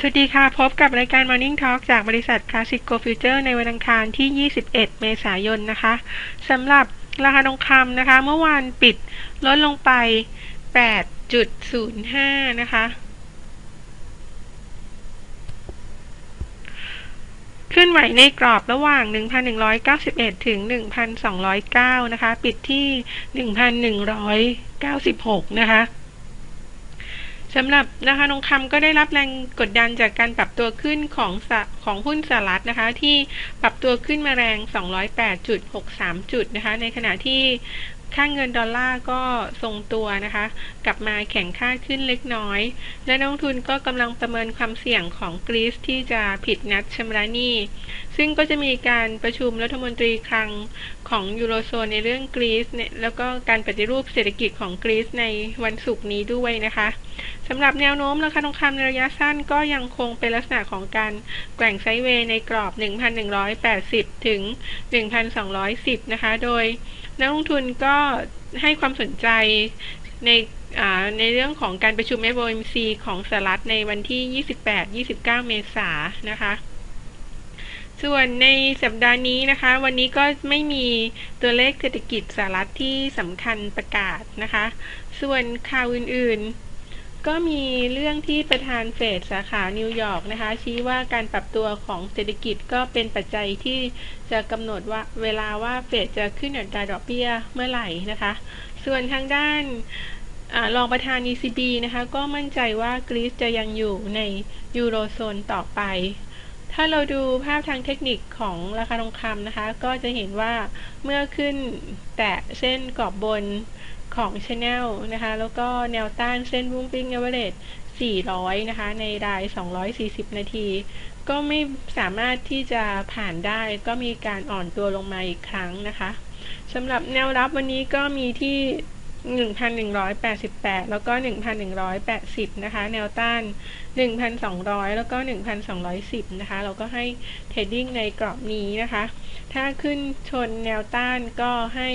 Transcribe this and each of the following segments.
สวัสดีค่ะ พบกับรายการ Morning Talk จากบริษัท Classico Future ในวันอังคารที่ 21 เมษายนนะคะสำหรับราคาทองคำนะคะ เมื่อวานปิดลดลงไป 8.05 นะคะ ขึ้นไหวในกรอบระหว่าง 1,191 ถึง 1,209 นะคะ ปิดที่ 1,196 นะคะ สำหรับราคาทองคำก็ได้รับแรงกดดันจากการปรับตัวขึ้นของของหุ้นสหรัฐนะคะ ที่ปรับตัวขึ้นมาแรง 208.63 จุดนะคะ ในขณะที่ค่าเงินดอลลาร์ก็ทรงตัวนะคะ กลับมาแข็งค่าขึ้นเล็กน้อย และนักลงทุนก็กำลังประเมินความเสี่ยงของกรีซที่จะผิดนัดชำระหนี้ ซึ่งก็จะมีการประชุมรัฐมนตรีคลังของยูโรโซนในเรื่องกรีซเนี่ยแล้วก็การปฏิรูปเศรษฐกิจของกรีซในวันศุกร์นี้ด้วยนะคะ สำหรับแนวโน้มราคาทองคำในระยะสั้นก็ยังคงเป็นลักษณะของการแกว่งไซด์เวย์ในกรอบ 1,180 ถึง 1,210 นะคะ โดยนักลงทุนก็ให้ความสนใจในในเรื่องของการประชุม FOMC ของสหรัฐในวันที่ 28-29 เมษายนนะคะ ส่วนในสัปดาห์นี้นะคะ วันนี้ก็ไม่มีตัวเลขเศรษฐกิจสหรัฐที่สำคัญประกาศนะคะ ส่วนข่าวอื่นๆ ก็มีเรื่องที่ประธานเฟดสาขานิวยอร์กนะคะ ชี้ว่าการปรับตัวของเศรษฐกิจก็เป็นปัจจัยที่จะกำหนดว่าเวลาว่าเฟดจะขึ้นอัตราดอกเบี้ยเมื่อไหร่นะคะ ส่วนทางด้านรองประธาน ECB นะคะ ก็มั่นใจว่ากรีซจะยังอยู่ในยูโรโซนต่อไป ถ้าเราดูภาพทางเทคนิคของราคาทองคำนะคะ ก็จะเห็นว่าเมื่อขึ้นแตะเส้นกรอบบน ของ Channel นะคะ แล้วก็แนวต้านเส้น Moving Average 400 นะคะ ในราย 240 นาที ก็ไม่สามารถที่จะผ่านได้ ก็มีการอ่อนตัวลงมาอีกครั้งนะคะสำหรับแนวรับวันนี้ก็มีที่ 1,188 แล้วก็ 1,180 นะคะ แนวต้าน 1,200 แล้วก็ 1,210 นะคะ เราก็ให้เทรดดิ้งในกรอบนี้นะคะ ถ้าขึ้นชนแนวต้านก็ให้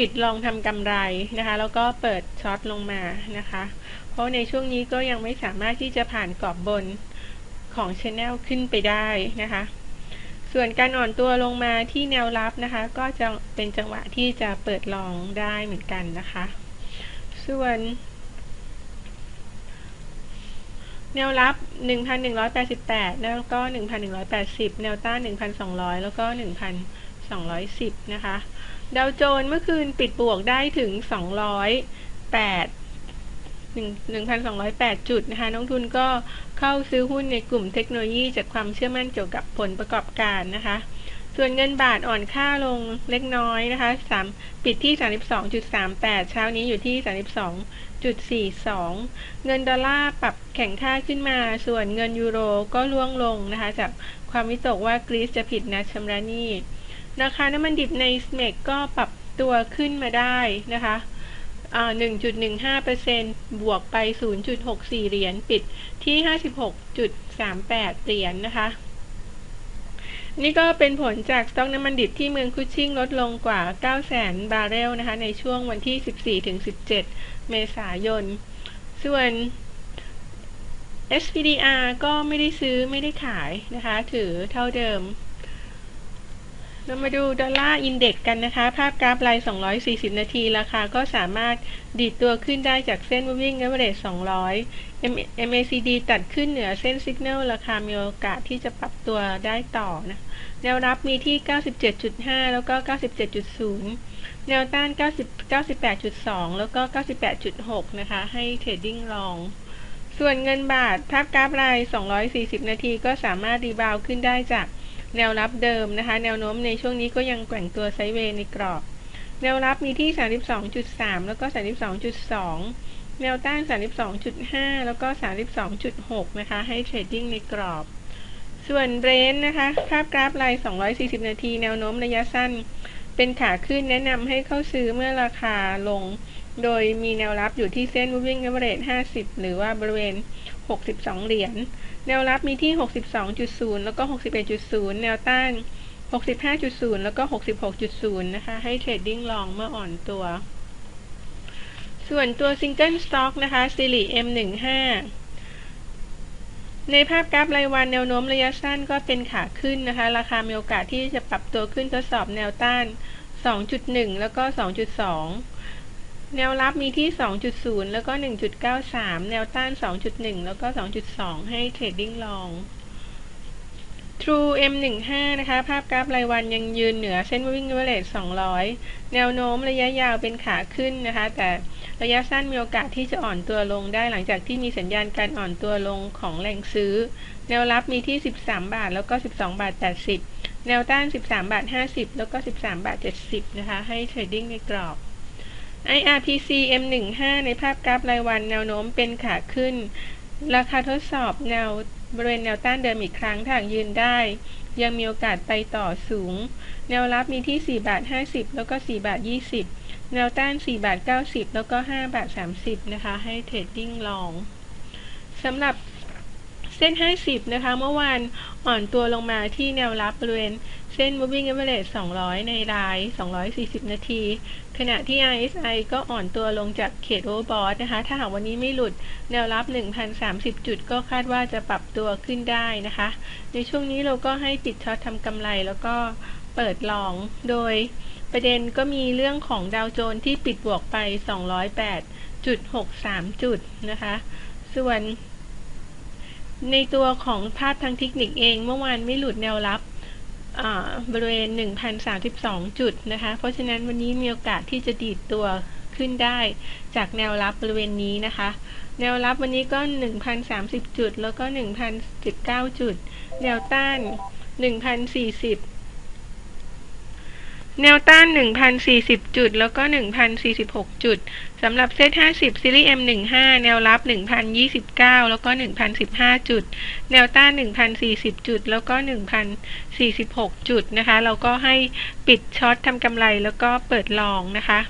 ปิดลองทำกำไรนะคะ แล้วก็เปิดช็อตลงมานะคะ เพราะในช่วงนี้ก็ยังไม่สามารถที่จะผ่านกรอบบนของชแนลขึ้นไปได้นะคะ ส่วนการอ่อนตัวลงมาที่แนวรับนะคะ ก็จะเป็นจังหวะที่จะเปิดลองได้เหมือนกันนะคะ ส่วนแนวรับ 1,188 แล้วก็ 1,180 แนวต้าน 1,200 แล้วก็ 1,210 นะคะ ดาวโจนส์เมื่อคืนปิดบวกได้ถึง 208 1,208 จุดนะคะนักทุนก็เข้าซื้อหุ้นในกลุ่มเทคโนโลยีจากความเชื่อมั่นเกี่ยวกับผลประกอบการนะคะ ส่วนเงินบาทอ่อนค่าลงเล็กน้อยนะคะ3ปิดที่ 32.38 เช้านี้อยู่ที่ 32.42 เงินดอลลาร์ปรับแข็งค่าขึ้นมา ส่วนเงินยูโรก็ล่วงลงนะคะจากความวิตกว่ากรีซจะผิดนัดชำระหนี้ ราคาน้ำมันดิบในสเมกก็ปรับตัวขึ้นมาได้นะคะ1.15%บวกไป 0.64 เหรียญปิดที่ 56.38 เหรียญนนะคะ นี่ก็เป็นผลจากสต็อกน้ำมันดิบที่เมืองคุชชิ่งลดลงกว่า 900,000 บาร์เรลนะคะ ในช่วงวันที่ 14-17 เมษายน ส่วน SPDR ก็ไม่ได้ซื้อไม่ได้ขายนะคะ ถือเท่าเดิม เรามาดูดอลลาร์อินเด็กกันนะคะ ภาพกราฟราย 240 นาที ราคาก็สามารถดีดตัวขึ้นได้จากเส้น moving average 200 MACD ตัดขึ้นเหนือเส้น signal ราคามีโอกาสที่จะปรับตัวได้ต่อนะ แนวรับมีที่ 97.5 แล้วก็ 97.0 แนวต้าน90 98.2 แล้วก็ 98.6 นะคะ ให้เทรดดิ้งลอง ส่วนเงินบาทภาพกราฟราย 240 นาทีก็สามารถรีบาวขึ้นได้จาก แนวรับเดิมนะคะ แนวโน้มในช่วงนี้ก็ยังแกว่งตัวไซเวย์ในกรอบ แนวรับมีที่ 32.3 แล้วก็ 32.2 แนวต้าน 32.5 แล้วก็ 32.6 นะคะ ให้เทรดดิ้งในกรอบ ส่วนเบรนนะคะ ภาพกราฟราย 240 นาที แนวโน้มระยะสั้น เป็นขาขึ้นแนะนำให้เข้าซื้อเมื่อราคาลง โดยมีแนวรับอยู่ที่เส้น moving average 50 หรือว่าบริเวณ 62 เหรียญ แนวรับมีที่ 62.0 แล้วก็ 61.0 แนวต้าน 65.0 แล้วก็ 66.0 นะคะ ให้เทรดดิ้งลองเมื่ออ่อนตัว ส่วนตัวซิงเกิลสต็อกนะคะซิลิ M15 ในภาพกราฟรายวันแนวโน้มระยะสั้นก็เป็นขาขึ้นนะคะ ราคามีโอกาสที่จะปรับตัวขึ้นทดสอบแนวต้าน 2.1 แล้วก็ 2.2 แนวรับมีที่ 2.0 แล้วก็ 1.93 แนวต้าน 2.1 แล้วก็ 2.2 ให้เทรดดิ้งลอง True M15 นะคะ ภาพกราฟรายวันยังยืนเหนือเส้น Moving Average 200 แนวโน้มระยะยาวเป็นขาขึ้นนะคะ แต่ระยะสั้นมีโอกาสที่จะอ่อนตัวลงได้หลังจากที่มีสัญญาณการอ่อนตัวลงของแรงซื้อ แนวรับมีที่ 13 บาท แล้วก็ 12 บาท 80 แนวต้าน 13 บาท 50 แล้วก็ 13 บาท 70 นะคะ ให้เทรดดิ้งในกรอบ IRPC M15 ในภาพกราฟรายวันแนวโน้มเป็นขาขึ้น ราคาทดสอบแนวบริเวณแนวต้านเดิมอีกครั้งถ้ายืนได้ ยังมีโอกาสไปต่อสูง แนวรับมีที่4บาท50 แล้วก็4บาท20 แนวต้าน4บาท90 แล้วก็5บาท30 นะคะ ให้เทรดดิ้งลองสำหรับเส้น 50 นะคะ เมื่อวานอ่อนตัวลงมาที่แนวรับบริเวณ เส้น moving average 200 ในราย 240 นาที ขณะที่ RSI ก็อ่อนตัวลงจากเขต overbought นะคะ ถ้าหากวันนี้ไม่หลุดแนวรับ 1,030 จุด ก็คาดว่าจะปรับตัวขึ้นได้นะคะ ในช่วงนี้เราก็ให้ปิดช็อตทำกำไรแล้วก็เปิดลอง โดยประเด็นก็มีเรื่องของดาวโจนส์ที่ปิดบวกไป 208.63 จุดนะคะ ส่วนในตัวของภาพทางเทคนิคเองเมื่อวานไม่หลุดแนวรับ บริเวณ 1,032 จุดนะคะ เพราะฉะนั้นวันนี้มีโอกาสที่จะดีดตัวขึ้นได้จากแนวรับบริเวณนี้นะคะ แนวรับวันนี้ก็ 1,030 จุด แล้วก็ 1,019 จุด แนวต้าน 1,040 แนวต้าน 1,040 จุด แล้วก็ 1,046 จุด สำหรับเซต50ซีรีส์ M15 แนวรับ 1,029 แล้วก็ 1,015 จุด แนวต้าน 1,040 จุด แล้วก็ 1,046 จุดนะคะ เราก็ให้ปิดช็อตทำกำไรแล้วก็เปิดลองนะคะ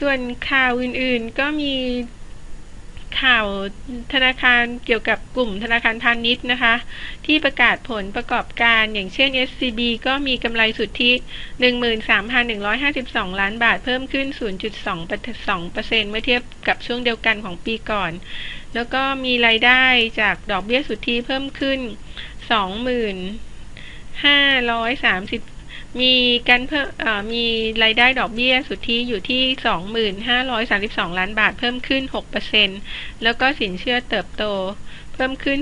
ส่วนข่าวอื่นๆก็มี ข่าวธนาคารเกี่ยวกับกลุ่มธนาคารพาณิชย์นะคะ ที่ประกาศผลประกอบการอย่างเช่น SCB ก็มีกำไรสุทธิ 13,152 ล้านบาทเพิ่มขึ้น 0.2%เมื่อเทียบกับช่วงเดียวกันของปีก่อน แล้วก็มีรายได้จากดอกเบี้ยสุทธิเพิ่มขึ้น 2,530 มีการเพิ่มมีรายได้ดอกเบี้ยสุทธิอยู่ที่ 2532 ล้านบาทเพิ่มขึ้น 6%แล้วก็สินเชื่อเติบโตเพิ่มขึ้น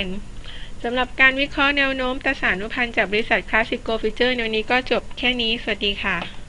4.3%สำหรับการวิเคราะห์แนวโน้มตราสารนุพันธ์จากบริษัทคลาสสิกโกฟิเจอร์ในวันนี้ก็จบแค่นี้ สวัสดีค่ะ